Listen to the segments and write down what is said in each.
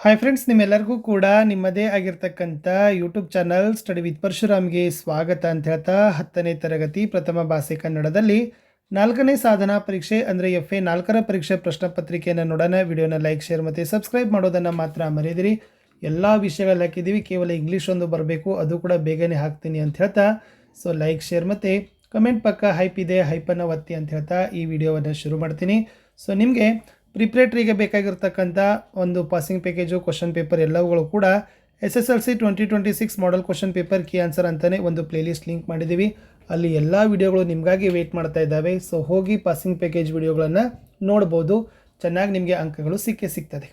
Hi friends ನಿಮ್ಮೆಲ್ಲರಿಗೂ ಕೂಡ ನಿಮ್ಮದೇ ಆಗಿರ್ತಕ್ಕಂಥ ಯೂಟ್ಯೂಬ್ ಚಾನಲ್ ಸ್ಟಡಿ ವಿತ್ ಪರಶುರಾಮ್ಗೆ ಸ್ವಾಗತ ಅಂತ ಹೇಳ್ತಾ ಹತ್ತನೇ ತರಗತಿ ಪ್ರಥಮ ಭಾಷೆ ಕನ್ನಡದಲ್ಲಿ ನಾಲ್ಕನೇ ಸಾಧನಾ ಪರೀಕ್ಷೆ ಅಂದರೆ ಎಫ್ ಎ ನಾಲ್ಕರ ಪರೀಕ್ಷೆ ಪ್ರಶ್ನೆ ಪತ್ರಿಕೆಯನ್ನು ನೋಡೋಣ. ವಿಡಿಯೋನ ಲೈಕ್ ಶೇರ್ ಮತ್ತು ಸಬ್ಸ್ಕ್ರೈಬ್ ಮಾಡೋದನ್ನು ಮಾತ್ರ ಮರೆಯದಿರಿ. ಎಲ್ಲ ವಿಷಯಗಳು ಹಾಕಿದ್ದೀವಿ. ಕೇವಲ ಇಂಗ್ಲೀಷ್ ಒಂದು ಬರಬೇಕು. ಅದು ಕೂಡ ಬೇಗನೆ ಹಾಕ್ತೀನಿ ಅಂತ ಹೇಳ್ತಾ. ಸೊ ಲೈಕ್ ಶೇರ್ ಮತ್ತು ಕಮೆಂಟ್ ಪಕ್ಕ ಹೈಪ್ ಇದೆ ಹೈಪನ್ನು ಒತ್ತಿ ಅಂತ ಹೇಳ್ತಾ ಈ ವಿಡಿಯೋವನ್ನು ಶುರು ಮಾಡ್ತೀನಿ. ಸೊ ನಿಮಗೆ ಪ್ರಿಪ್ರೇಟ್ರಿಗೆ ಬೇಕಾಗಿರ್ತಕ್ಕಂಥ ಒಂದು ಪಾಸಿಂಗ್ ಪ್ಯಾಕೇಜು ಕ್ವಶನ್ ಪೇಪರ್ ಎಲ್ಲವುಗಳು ಕೂಡ S S L C twenty twenty six model question paper key answer ಅಂತಲೇ ಒಂದು ಪ್ಲೇಲಿಸ್ಟ್ ಲಿಂಕ್ ಮಾಡಿದ್ದೀವಿ ಅಲ್ಲಿ ಎಲ್ಲ ವಿಡಿಯೋಗಳು ನಿಮಗಾಗಿ ವೆಯ್ಟ್ ಮಾಡ್ತಾ ಇದ್ದಾವೆ. ಸೊ ಹೋಗಿ ಪಾಸಿಂಗ್ ಪ್ಯಾಕೇಜ್ ವಿಡಿಯೋಗಳನ್ನು ನೋಡ್ಬೋದು. ಚೆನ್ನಾಗಿ ನಿಮಗೆ ಅಂಕಗಳು ಸಿಕ್ಕೇ ಸಿಗ್ತದೆ.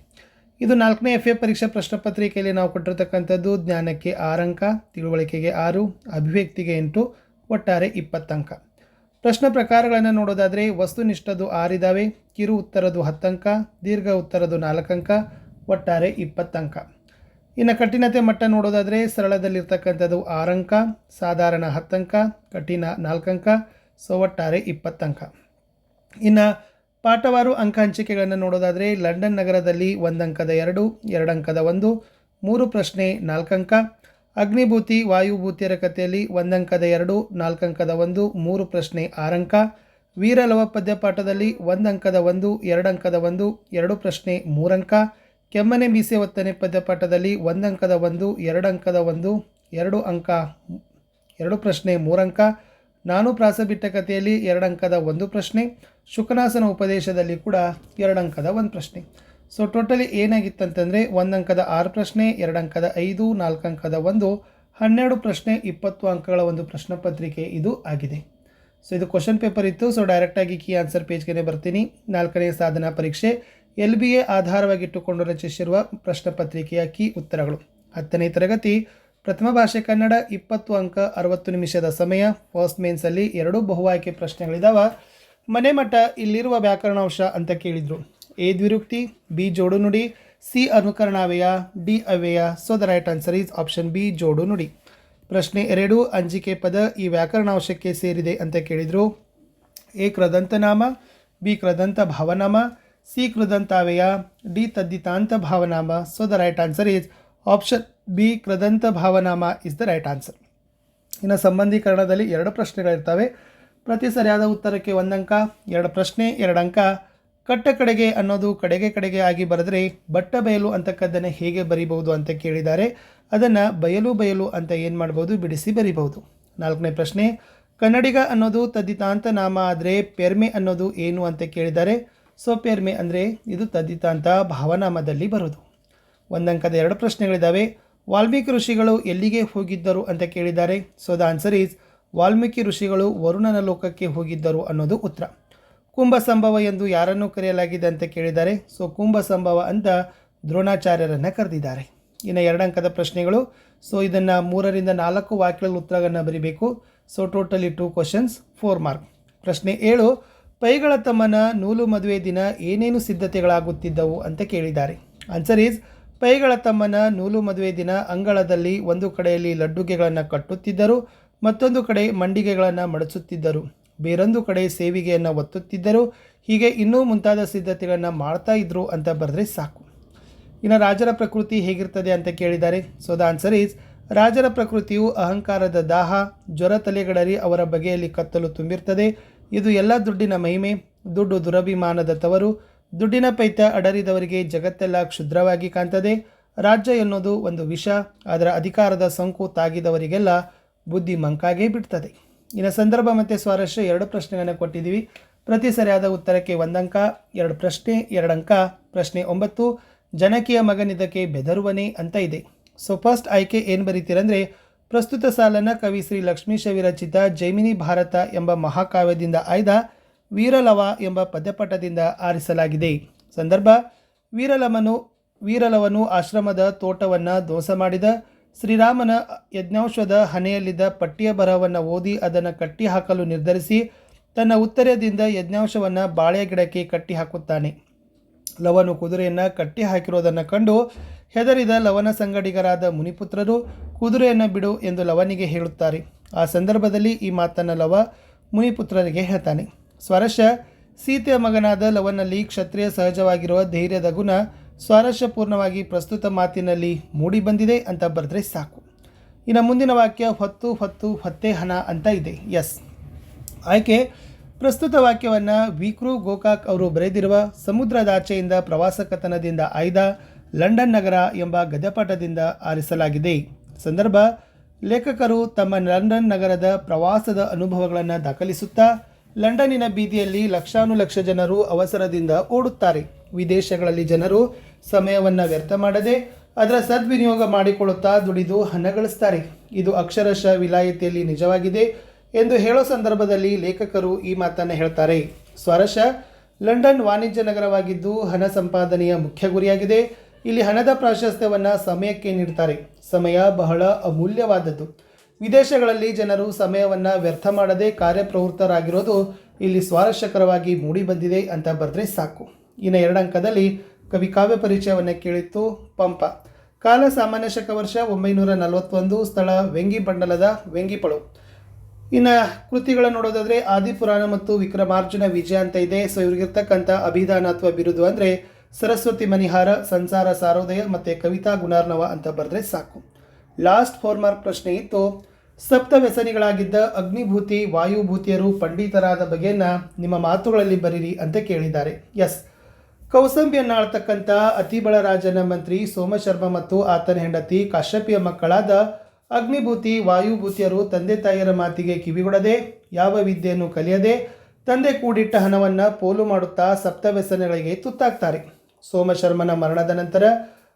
ಇದು ನಾಲ್ಕನೇ ಎಫ್ ಎ ಪರೀಕ್ಷಾ ಪ್ರಶ್ನೆ ಪತ್ರಿಕೆಯಲ್ಲಿ ನಾವು ಕೊಟ್ಟಿರ್ತಕ್ಕಂಥದ್ದು ಜ್ಞಾನಕ್ಕೆ ಆರು ಅಂಕ, ತಿಳುವಳಿಕೆಗೆ ಆರು, ಅಭಿವ್ಯಕ್ತಿಗೆ ಎಂಟು, ಒಟ್ಟಾರೆ ಇಪ್ಪತ್ತು ಅಂಕ. ಪ್ರಶ್ನೆ ಪ್ರಕಾರಗಳನ್ನು ನೋಡೋದಾದರೆ ವಸ್ತುನಿಷ್ಠದ್ದು ಆರಿದಾವೆ, ಕಿರು ಉತ್ತರದ್ದು ಹತ್ತಂಕ, ದೀರ್ಘ ಉತ್ತರದ್ದು ನಾಲ್ಕಂಕ, ಒಟ್ಟಾರೆ ಇಪ್ಪತ್ತಂಕ. ಇನ್ನು ಕಠಿಣತೆ ಮಟ್ಟ ನೋಡೋದಾದರೆ, ಸರಳದಲ್ಲಿರ್ತಕ್ಕಂಥದ್ದು ಆರಂಕ, ಸಾಧಾರಣ ಹತ್ತಂಕ, ಕಠಿಣ ನಾಲ್ಕಂಕ, ಸೊ ಒಟ್ಟಾರೆ ಇಪ್ಪತ್ತಂಕ. ಇನ್ನು ಪಾಠವಾರು ಅಂಕ ಹಂಚಿಕೆಗಳನ್ನು ನೋಡೋದಾದರೆ, ಲಂಡನ್ ನಗರದಲ್ಲಿ ಒಂದಂಕದ ಎರಡು ಎರಡು ಅಂಕದ ಒಂದು, ಮೂರು ಪ್ರಶ್ನೆ ನಾಲ್ಕಂಕ ಅಗ್ನಿಭೂತಿ, ವಾಯುಭೂತಿಯರ ಕಥೆಯಲ್ಲಿ ಒಂದಂಕದ ಎರಡು ನಾಲ್ಕು ಅಂಕದ ಒಂದು, ಮೂರು ಪ್ರಶ್ನೆ ಆರಂಕ. ವೀರಲವ ಪದ್ಯಪಾಠದಲ್ಲಿ ಒಂದು ಅಂಕದ ಒಂದು ಅಂಕದ ಒಂದು, ಎರಡು ಪ್ರಶ್ನೆ ಮೂರಂಕ. ಕೆಮ್ಮನೆ ಮೀಸೆ ಒತ್ತನೆ ಪದ್ಯಪಾಠದಲ್ಲಿ ಒಂದು ಅಂಕದ ಒಂದು ಅಂಕದ ಒಂದು, ಎರಡು ಅಂಕ, ಎರಡು ಪ್ರಶ್ನೆ ಮೂರಂಕ. ನಾನು ಪ್ರಾಸ ಬಿಟ್ಟ ಕಥೆಯಲ್ಲಿ ಎರಡಂಕದ ಒಂದು ಪ್ರಶ್ನೆ. ಶುಕನಾಸನ ಉಪದೇಶದಲ್ಲಿ ಕೂಡ ಎರಡಂಕದ ಒಂದು ಪ್ರಶ್ನೆ. ಸೊ ಟೋಟಲಿ ಏನಾಗಿತ್ತಂತಂದರೆ, ಒಂದು ಅಂಕದ ಆರು ಪ್ರಶ್ನೆ, ಎರಡು ಅಂಕದ ಐದು, ನಾಲ್ಕು ಅಂಕದ ಒಂದು, ಹನ್ನೆರಡು ಪ್ರಶ್ನೆ, ಇಪ್ಪತ್ತು ಅಂಕಗಳ ಒಂದು ಪ್ರಶ್ನೆ ಪತ್ರಿಕೆ ಇದು ಆಗಿದೆ. ಸೊ ಇದು ಕ್ವಶನ್ ಪೇಪರ್ ಇತ್ತು. ಸೊ ಡೈರೆಕ್ಟಾಗಿ ಕೀ ಆನ್ಸರ್ ಪೇಜ್ಗೆ ಬರ್ತೀನಿ. ನಾಲ್ಕನೇ ಸಾಧನಾ ಪರೀಕ್ಷೆ, ಎಲ್ ಬಿ ಎ ಆಧಾರವಾಗಿಟ್ಟುಕೊಂಡು ರಚಿಸಿರುವ ಪ್ರಶ್ನೆ ಪತ್ರಿಕೆಯ ಕೀ ಉತ್ತರಗಳು. ಹತ್ತನೇ ತರಗತಿ, ಪ್ರಥಮ ಭಾಷೆ ಕನ್ನಡ, ಇಪ್ಪತ್ತು ಅಂಕ, ಅರವತ್ತು ನಿಮಿಷದ ಸಮಯ ಫಸ್ಟ್ ಮೇನ್ಸಲ್ಲಿ ಎರಡು ಬಹು ಆಯ್ಕೆ ಪ್ರಶ್ನೆಗಳಿದ್ದಾವೆ ಮನೆ ಮಠ, ಇಲ್ಲಿರುವ ವ್ಯಾಕರಣಾಂಶ ಅಂತ ಕೇಳಿದರು. ಎ ದ್ವಿರುಕ್ತಿ, ಬಿ ಜೋಡು ನುಡಿ ಸಿ ಅನುಕರಣಾವ್ಯಯ ಡಿ ಅವ್ಯಯ. So the right answer is option B ಜೋಡು ನುಡಿ ಪ್ರಶ್ನೆ ಎರಡು, ಅಂಜಿಕೆ ಪದ ಈ ವ್ಯಾಕರಣಾಂಶಕ್ಕೆ ಸೇರಿದೆ ಅಂತ ಕೇಳಿದರು. ಎ ಕೃದಂತನಾಮ ಬಿ ಕೃದಂತ ಭಾವನಾಮ, ಸಿ ಕೃದಂತಾವೆಯ ಡಿ ತದ್ದಿತಾಂತ ಭಾವನಾಮ. So the right answer is option B ಕೃದಂತ ಭಾವನಾಮ ಇಸ್ ದ ರೈಟ್ ಆನ್ಸರ್ ಇನ್ನು ಸಂಬಂಧೀಕರಣದಲ್ಲಿ ಎರಡು ಪ್ರಶ್ನೆಗಳಿರ್ತವೆ. ಪ್ರತಿ ಸರಿಯಾದ ಉತ್ತರಕ್ಕೆ ಒಂದು ಅಂಕ ಎರಡು ಪ್ರಶ್ನೆ, ಎರಡು ಅಂಕ. ಕಟ್ಟ ಕಡೆಗೆ ಅನ್ನೋದು ಕಡೆಗೆ ಕಡೆಗೆ ಆಗಿ ಬರೆದ್ರೆ ಬಟ್ಟ ಬಯಲು ಅಂತಕ್ಕದ್ದನ್ನು ಹೇಗೆ ಬರಿಬಹುದು ಅಂತ ಕೇಳಿದ್ದಾರೆ. ಅದನ್ನು ಬಯಲು ಬಯಲು ಅಂತ ಏನು ಮಾಡ್ಬೋದು ಬಿಡಿಸಿ ಬರಿಬಹುದು. ನಾಲ್ಕನೇ ಪ್ರಶ್ನೆ, ಕನ್ನಡಿಗ ಅನ್ನೋದು ತದ್ದಿತಾಂತ ನಾಮ ಆದರೆ ಪೆರ್ಮೆ ಅನ್ನೋದು ಏನು ಅಂತ ಕೇಳಿದ್ದಾರೆ. ಸೊ ಪೆರ್ಮೆ ಅಂದರೆ ಇದು ತದ್ದಿತಾಂತ ಭಾವನಾಮದಲ್ಲಿ ಬರೋದು ಒಂದಂಕದ ಎರಡು ಪ್ರಶ್ನೆಗಳಿದ್ದಾವೆ ವಾಲ್ಮೀಕಿ ಋಷಿಗಳು ಎಲ್ಲಿಗೆ ಹೋಗಿದ್ದರು ಅಂತ ಕೇಳಿದ್ದಾರೆ. So the answer is Valmiki ಋಷಿಗಳು ವರುಣನ ಲೋಕಕ್ಕೆ ಹೋಗಿದ್ದರು ಅನ್ನೋದು ಉತ್ತರ. ಕುಂಭ ಸಂಭವ ಎಂದು ಯಾರನ್ನು ಕರೆಯಲಾಗಿದೆ ಅಂತ ಕೇಳಿದ್ದಾರೆ. ಸೊ ಕುಂಭ ಸಂಭವ ಅಂತ ದ್ರೋಣಾಚಾರ್ಯರನ್ನು ಕರೆದಿದ್ದಾರೆ. ಇನ್ನು ಎರಡಂಕದ ಪ್ರಶ್ನೆಗಳು. ಸೊ, ಇದನ್ನು ಮೂರರಿಂದ ನಾಲ್ಕು ವಾಕ್ಯಗಳ ಉತ್ತರಗಳನ್ನು ಬರೀಬೇಕು. So, totally two questions, four mark. ಪ್ರಶ್ನೆ ಏಳು, ಪೈಗಳ ತಮ್ಮನ ನೂಲು ಮದುವೆ ದಿನ ಏನೇನು ಸಿದ್ಧತೆಗಳಾಗುತ್ತಿದ್ದವು ಅಂತ ಕೇಳಿದ್ದಾರೆ. ಆನ್ಸರ್ ಈಸ್, ಪೈಗಳ ತಮ್ಮನ ನೂಲು ಮದುವೆ ದಿನ ಅಂಗಳದಲ್ಲಿ ಒಂದು ಕಡೆಯಲ್ಲಿ ಲಡ್ಡುಗೆಗಳನ್ನು ಕಟ್ಟುತ್ತಿದ್ದರು, ಮತ್ತೊಂದು ಕಡೆ ಮಂಡಿಗೆಗಳನ್ನು ಮಡಚುತ್ತಿದ್ದರು. ಬೇರೊಂದು ಕಡೆ ಸೇವಿಗೆಯನ್ನು ಒತ್ತುತ್ತಿದ್ದರು ಹೀಗೆ ಇನ್ನೂ ಮುಂತಾದ ಸಿದ್ಧತೆಗಳನ್ನು ಮಾಡ್ತಾ ಇದ್ರು ಅಂತ ಬರೆದ್ರೆ ಸಾಕು. ಇನ್ನು ರಾಜರ ಪ್ರಕೃತಿ ಹೇಗಿರ್ತದೆ ಅಂತ ಕೇಳಿದ್ದಾರೆ ಸೊ ದ ಆನ್ಸರ್ ಈಸ್ ರಾಜರ ಪ್ರಕೃತಿಯು ಅಹಂಕಾರದ ದಾಹ, ಜ್ವರ ತಲೆಗಳಲ್ಲಿ ಅವರ ಬಗೆಯಲ್ಲಿ ಕತ್ತಲು ತುಂಬಿರ್ತದೆ. ಇದು ಎಲ್ಲ ದುಡ್ಡಿನ ಮಹಿಮೆ, ದುಡ್ಡು ದುರಭಿಮಾನದ ತವರು, ದುಡ್ಡಿನ ಪೈತ ಅಡರಿದವರಿಗೆ ಜಗತ್ತೆಲ್ಲ ಕ್ಷುದ್ರವಾಗಿ ಕಾಣ್ತದೆ. ರಾಜ್ಯ ಎನ್ನುವುದು ಒಂದು ವಿಷ, ಅದರ ಅಧಿಕಾರದ ಸೋಂಕು ತಾಗಿದವರಿಗೆಲ್ಲ ಬುದ್ಧಿ ಮಂಕಾಗೇ ಬಿಡ್ತದೆ. ಇನ್ನು ಸಂದರ್ಭ ಮತ್ತು ಸ್ವಾರಸ್ಯ ಎರಡು ಪ್ರಶ್ನೆಗಳನ್ನು ಕೊಟ್ಟಿದ್ದೀವಿ. ಪ್ರತಿ ಸರಿಯಾದ ಉತ್ತರಕ್ಕೆ ಒಂದಂಕ, ಎರಡು ಪ್ರಶ್ನೆ, ಎರಡು ಅಂಕ, ಪ್ರಶ್ನೆ ಒಂಬತ್ತು, ಜನಕಿಯ ಮಗನಿದಕ್ಕೆ ಬೆದರುವನೆ ಅಂತ ಇದೆ. ಸೊ ಫಸ್ಟ್ ಆಯ್ಕೆ ಏನು ಬರೀತೀರಂದರೆ ಪ್ರಸ್ತುತ ಸಾಲನ್ನು ಕವಿ ಶ್ರೀ ಲಕ್ಷ್ಮೀಶ ವಿರಚಿತ ಜೈಮಿನಿ ಭಾರತ ಎಂಬ ಮಹಾಕಾವ್ಯದಿಂದ ಆಯ್ದ ವೀರಲವ ಎಂಬ ಪದ್ಯಪಟದಿಂದ ಆರಿಸಲಾಗಿದೆ. ಸಂದರ್ಭ, ವೀರಲಮನು, ವೀರಲವನು ಆಶ್ರಮದ ತೋಟವನ್ನು ದೋಸ ಮಾಡಿದ ಶ್ರೀರಾಮನ ಯಜ್ಞಾಂಶದ ಹಣೆಯಲ್ಲಿದ್ದ ಪಟ್ಟಿಯ ಬರಹವನ್ನು ಓದಿ ಅದನ್ನು ಕಟ್ಟಿ ಹಾಕಲು ನಿರ್ಧರಿಸಿ ತನ್ನ ಉತ್ತರದಿಂದ ಯಜ್ಞಾಂಶವನ್ನು ಬಾಳೆ ಗಿಡಕ್ಕೆ ಕಟ್ಟಿ ಹಾಕುತ್ತಾನೆ ಲವನು ಕುದುರೆಯನ್ನು ಕಟ್ಟಿ ಹಾಕಿರೋದನ್ನು ಕಂಡು ಹೆದರಿದ ಲವನ ಸಂಗಡಿಗರಾದ ಮುನಿಪುತ್ರರು, ಕುದುರೆಯನ್ನು ಬಿಡು ಎಂದು ಲವನಿಗೆ ಹೇಳುತ್ತಾರೆ. ಆ ಸಂದರ್ಭದಲ್ಲಿ ಈ ಮಾತನ್ನು ಲವ ಮುನಿಪುತ್ರರಿಗೆ ಹೇಳ್ತಾನೆ. ಸ್ವರಶ, ಸೀತೆಯ ಮಗನಾದ ಲವನಲ್ಲಿ ಕ್ಷತ್ರಿಯ ಸಹಜವಾಗಿರುವ ಧೈರ್ಯದ ಗುಣ ಸ್ವಾರಸ್ಯಪೂರ್ಣವಾಗಿ ಪ್ರಸ್ತುತ ಮಾತಿನಲ್ಲಿ ಮೂಡಿ ಬಂದಿದೆ ಅಂತ ಬರೆದ್ರೆ ಸಾಕು. ಇನ್ನು ಮುಂದಿನ ವಾಕ್ಯ ಹೊತ್ತು ಹೊತ್ತು ಹೊತ್ತೆ ಹಣ ಅಂತ ಇದೆ. ಎಸ್. ಆಯ್ಕೆ, ಪ್ರಸ್ತುತ ವಾಕ್ಯವನ್ನು ವಿಕ್ರು ಗೋಕಾಕ್ ಅವರು ಬರೆದಿರುವ ಸಮುದ್ರದಾಚೆಯಿಂದ ಪ್ರವಾಸ ಕಥನದಿಂದ ಆಯ್ದ ಲಂಡನ್ ನಗರ ಎಂಬ ಗದ್ಯಪಾಠದಿಂದ ಆರಿಸಲಾಗಿದೆ. ಸಂದರ್ಭ, ಲೇಖಕರು ತಮ್ಮ ಲಂಡನ್ ನಗರದ ಪ್ರವಾಸದ ಅನುಭವಗಳನ್ನು ದಾಖಲಿಸುತ್ತಾ ಲಂಡನ್ನಿನ ಬೀದಿಯಲ್ಲಿ ಲಕ್ಷಾನು ಲಕ್ಷ ಜನರು ಅವಸರದಿಂದ ಓಡುತ್ತಾರೆ. ವಿದೇಶಗಳಲ್ಲಿ ಜನರು ಸಮಯವನ್ನು ವ್ಯರ್ಥ ಮಾಡದೆ ಅದರ ಸದ್ವಿನಿಯೋಗ ಮಾಡಿಕೊಳ್ಳುತ್ತಾ ದುಡಿದು ಹಣ ಗಳಿಸ್ತಾರೆ. ಇದು ಅಕ್ಷರಶಃ ವಿಲಾಯಿತಿಯಲ್ಲಿ ನಿಜವಾಗಿದೆ ಎಂದು ಹೇಳೋ ಸಂದರ್ಭದಲ್ಲಿ ಲೇಖಕರು ಈ ಮಾತನ್ನು ಹೇಳ್ತಾರೆ. ಸ್ವರಶ ಲಂಡನ್ ವಾಣಿಜ್ಯ ನಗರವಾಗಿದ್ದು ಹಣ ಸಂಪಾದನೆಯ ಮುಖ್ಯ ಗುರಿಯಾಗಿದೆ. ಇಲ್ಲಿ ಹಣದ ಪ್ರಾಶಸ್ತ್ಯವನ್ನು ಸಮಯಕ್ಕೆ ನೀಡ್ತಾರೆ. ಸಮಯ ಬಹಳ ಅಮೂಲ್ಯವಾದದ್ದು. ವಿದೇಶಗಳಲ್ಲಿ ಜನರು ಸಮಯವನ್ನು ವ್ಯರ್ಥ ಮಾಡದೆ ಕಾರ್ಯಪ್ರವೃತ್ತರಾಗಿರೋದು ಇಲ್ಲಿ ಸ್ವಾರಸ್ಯಕರವಾಗಿ ಮೂಡಿಬಂದಿದೆ ಅಂತ ಬರೆದ್ರೆ ಸಾಕು. ಇನ್ನು ಎರಡಂಕದಲ್ಲಿ ಕವಿ ಕಾವ್ಯ ಪರಿಚಯವನ್ನು ಕೇಳಿತ್ತು ಪಂಪ. ಕಾಲ ಸಾಮಾನ್ಯ ಶಕ ವರ್ಷ ಒಂಬೈನೂರ ನಲವತ್ತೊಂದು, ಸ್ಥಳ ವೆಂಗಿ ಬಂಡಲದ ವೆಂಗಿಪಳು. ಇನ್ನು ಕೃತಿಗಳನ್ನು ನೋಡೋದಾದರೆ ಆದಿಪುರಾಣ ಮತ್ತು ವಿಕ್ರಮಾರ್ಜುನ ವಿಜಯ ಅಂತ ಇದೆ. ಸೊ ಇವ್ರಿಗಿರ್ತಕ್ಕಂಥ ಅಭಿಧಾನ ಅಥವಾ ಬಿರುದು ಅಂದರೆ ಸರಸ್ವತಿ ಮನಿಹಾರ, ಸಂಸಾರ ಸಾರೋದಯ ಮತ್ತು ಕವಿತಾ ಗುಣಾರ್ನವ ಅಂತ ಬರೆದ್ರೆ ಸಾಕು. ಲಾಸ್ಟ್ ಫೋರ್ ಮಾರ್ಕ್ ಪ್ರಶ್ನೆ ಇತ್ತು. ಸಪ್ತ ವ್ಯಸನಿಗಳಾಗಿದ್ದ ಅಗ್ನಿಭೂತಿ, ವಾಯುಭೂತಿಯರು, ಪಂಡಿತರಾದ ಬಗೆಯನ್ನು ನಿಮ್ಮ ಮಾತುಗಳಲ್ಲಿ ಬರೀರಿ ಅಂತ ಕೇಳಿದ್ದಾರೆ. ಎಸ್ ಕೌಸಂಬಿಯನ್ನು ಆಳ್ತಕ್ಕಂಥ ಅತಿಬಳರಾಜನ ಮಂತ್ರಿ ಸೋಮಶರ್ಮ ಮತ್ತು ಆತನ ಹೆಂಡತಿ ಕಾಶ್ಯಪಿಯ ಮಕ್ಕಳಾದ ಅಗ್ನಿಭೂತಿ, ವಾಯುಭೂತಿಯರು ತಂದೆ ತಾಯಿಯರ ಮಾತಿಗೆ ಕಿವಿಗೊಡದೆ, ಯಾವ ವಿದ್ಯೆಯನ್ನು ಕಲಿಯದೆ ತಂದೆ ಕೂಡಿಟ್ಟ ಹಣವನ್ನು ಪೋಲು ಮಾಡುತ್ತಾ ಸಪ್ತವ್ಯಸನಗಳಿಗೆ ತುತ್ತಾಗ್ತಾರೆ. ಸೋಮಶರ್ಮನ ಮರಣದ ನಂತರ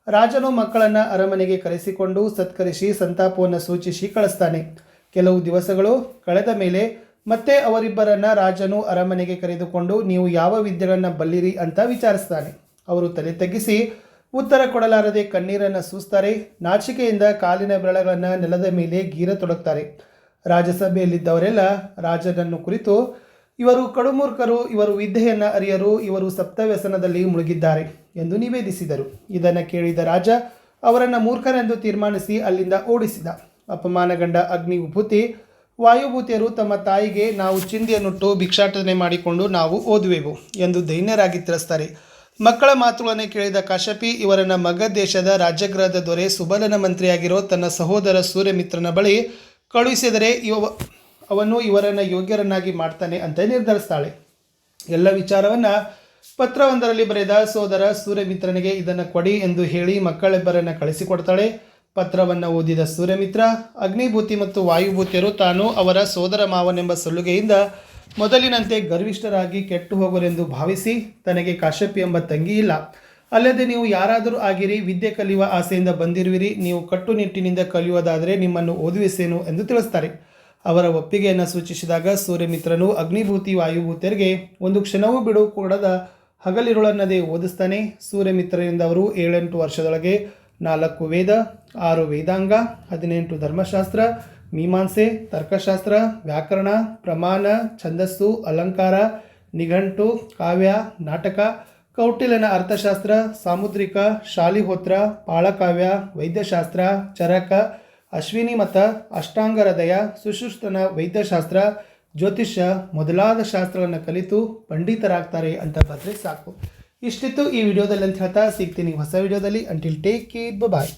ರಾಜನು ಮಕ್ಕಳನ್ನು ಅರಮನೆಗೆ ಕರೆಸಿಕೊಂಡು ಸತ್ಕರಿಸಿ ಸಂತಾಪವನ್ನು ಸೂಚಿಸಿ ಕಳಿಸ್ತಾನೆ. ಕೆಲವು ದಿವಸಗಳು ಕಳೆದ ಮೇಲೆ ಮತ್ತೆ ಅವರಿಬ್ಬರನ್ನ ರಾಜನು ಅರಮನೆಗೆ ಕರೆದುಕೊಂಡು, ನೀವು ಯಾವ ವಿದ್ಯೆಗಳನ್ನು ಬಲ್ಲಿರಿ ಅಂತ ವಿಚಾರಿಸ್ತಾನೆ. ಅವರು ತಲೆ ತಗ್ಗಿಸಿ, ಉತ್ತರ ಕೊಡಲಾರದೆ ಕಣ್ಣೀರನ್ನು ಸೂಸ್ತಾರೆ. ನಾಚಿಕೆಯಿಂದ ಕಾಲಿನ ಬೆರಳಗಳನ್ನು ನೆಲದ ಮೇಲೆ ಗೀರತೊಡಗ್ತಾರೆ ರಾಜಸಭೆಯಲ್ಲಿದ್ದವರೆಲ್ಲ ರಾಜನನ್ನು ಕುರಿತು, ಇವರು ಕಡುಮೂರ್ಖರು, ಇವರು ವಿದ್ಯೆಯನ್ನು ಅರಿಯರು, ಇವರು ಸಪ್ತವ್ಯಸನದಲ್ಲಿ ಮುಳುಗಿದ್ದಾರೆ ಎಂದು ನಿವೇದಿಸಿದರು. ಇದನ್ನು ಕೇಳಿದ ರಾಜ ಅವರನ್ನು ಮೂರ್ಖರೆಂದು ತೀರ್ಮಾನಿಸಿ ಅಲ್ಲಿಂದ ಓಡಿಸಿದ. ಅಪಮಾನಗಂಡ ಅಗ್ನಿ ವಿಭೂತಿ ವಾಯುಭೂತಿಯರು ತಮ್ಮ ತಾಯಿಗೆ ನಾವು ಚಿಂದಿಯನ್ನುಟ್ಟು ಭಿಕ್ಷಾಟನೆ ಮಾಡಿಕೊಂಡು ನಾವು ಓದುವೆವು ಎಂದು ದೈನ್ಯರಾಗಿ ತಿಳಿಸ್ತಾರೆ. ಮಕ್ಕಳ ಮಾತುಗಳನ್ನು ಕೇಳಿದ ಕಾಶಪಿ, ಇವರನ್ನ ಮಗ ದೇಶದ ರಾಜ್ಯಗೃಹದ ದೊರೆ ಸುಬಲನ ಮಂತ್ರಿಯಾಗಿರೋ ತನ್ನ ಸಹೋದರ ಸೂರ್ಯಮಿತ್ರನ ಬಳಿ ಕಳುಹಿಸಿದರೆ ಇವ, ಅವನು ಇವರನ್ನು ಯೋಗ್ಯರನ್ನಾಗಿ ಮಾಡ್ತಾನೆ ಅಂತ ನಿರ್ಧರಿಸ್ತಾಳೆ. ಎಲ್ಲ ವಿಚಾರವನ್ನು ಪತ್ರವೊಂದರಲ್ಲಿ ಬರೆದ ಸೋದರ ಸೂರ್ಯಮಿತ್ರನಿಗೆ ಇದನ್ನು ಕೊಡಿ ಎಂದು ಹೇಳಿ ಮಕ್ಕಳಿಬ್ಬರನ್ನು ಕಳಿಸಿಕೊಡ್ತಾಳೆ. ಪತ್ರವನ್ನು ಓದಿದ ಸೂರ್ಯಮಿತ್ರ, ಅಗ್ನಿಭೂತಿ ಮತ್ತು ವಾಯುಭೂತಿಯರು ತಾನು ಅವರ ಸೋದರ ಮಾವನೆಂಬ ಸಲುಗೆಯಿಂದ ಮೊದಲಿನಂತೆ ಗರ್ವಿಷ್ಠರಾಗಿ ಕೆಟ್ಟು ಹೋಗರೆಂದು ಭಾವಿಸಿ ತನಗೆ ಕಾಶ್ಯಪಿ ಎಂಬ ತಂಗಿ ಇಲ್ಲ. ಅಲ್ಲದೆ ನೀವು ಯಾರಾದರೂ ಆಗಿರಿ, ವಿದ್ಯೆ ಕಲಿಯುವ ಆಸೆಯಿಂದ ಬಂದಿರುವಿರಿ, ನೀವು ಕಟ್ಟುನಿಟ್ಟಿನಿಂದ ಕಲಿಯುವುದಾದರೆ ನಿಮ್ಮನ್ನು ಓದುವಿಸೇನು ಎಂದು ತಿಳಿಸ್ತಾರೆ. ಅವರ ಒಪ್ಪಿಗೆಯನ್ನು ಸೂಚಿಸಿದಾಗ ಸೂರ್ಯಮಿತ್ರನು ಅಗ್ನಿಭೂತಿ, ವಾಯುಭೂತಿಯರಿಗೆ, ಒಂದು ಕ್ಷಣವೂ ಬಿಡು ಕೂಡದ ಹಗಲಿರುಳನ್ನದೇ ಓದಿಸ್ತಾನೆ. ಸೂರ್ಯಮಿತ್ರರಿಂದ ಅವರು ಏಳೆಂಟು ವರ್ಷದೊಳಗೆ ನಾಲ್ಕು ವೇದ, ಆರು ವೇದಾಂಗ, ಹದಿನೆಂಟು ಧರ್ಮಶಾಸ್ತ್ರ, ಮೀಮಾಂಸೆ, ತರ್ಕಶಾಸ್ತ್ರ, ವ್ಯಾಕರಣ, ಪ್ರಮಾಣ, ಛಂದಸ್ಸು, ಅಲಂಕಾರ, ನಿಘಂಟು, ಕಾವ್ಯ, ನಾಟಕ, ಕೌಟಿಲ್ಯನ ಅರ್ಥಶಾಸ್ತ್ರ, ಸಾಮುದ್ರಿಕ, ಶಾಲಿಹೋತ್ರ, ಪಾಳಕಾವ್ಯ, ವೈದ್ಯಶಾಸ್ತ್ರ, ಚರಕ, ಅಶ್ವಿನಿ ಮತ ಅಷ್ಟಾಂಗರದಯ ಸುಶುಸ್ತನ ವೈದ್ಯಶಾಸ್ತ್ರ, ಜ್ಯೋತಿಷ್ಯ ಮೊದಲಾದ ಶಾಸ್ತ್ರಗಳನ್ನು ಕಲಿತು ಪಂಡಿತರಾಗ್ತಾರೆ ಅಂತ ಬಂದರೆ ಸಾಕು. ಇಷ್ಟಿತ್ತು ಈ ವಿಡಿಯೋದಲ್ಲಿ ಅಂತ ಹೇಳ್ತಾ ಸಿಗ್ತೀನಿ. ಹೊಸ ವಿಡಿಯೋದಲ್ಲಿ. Until take care bye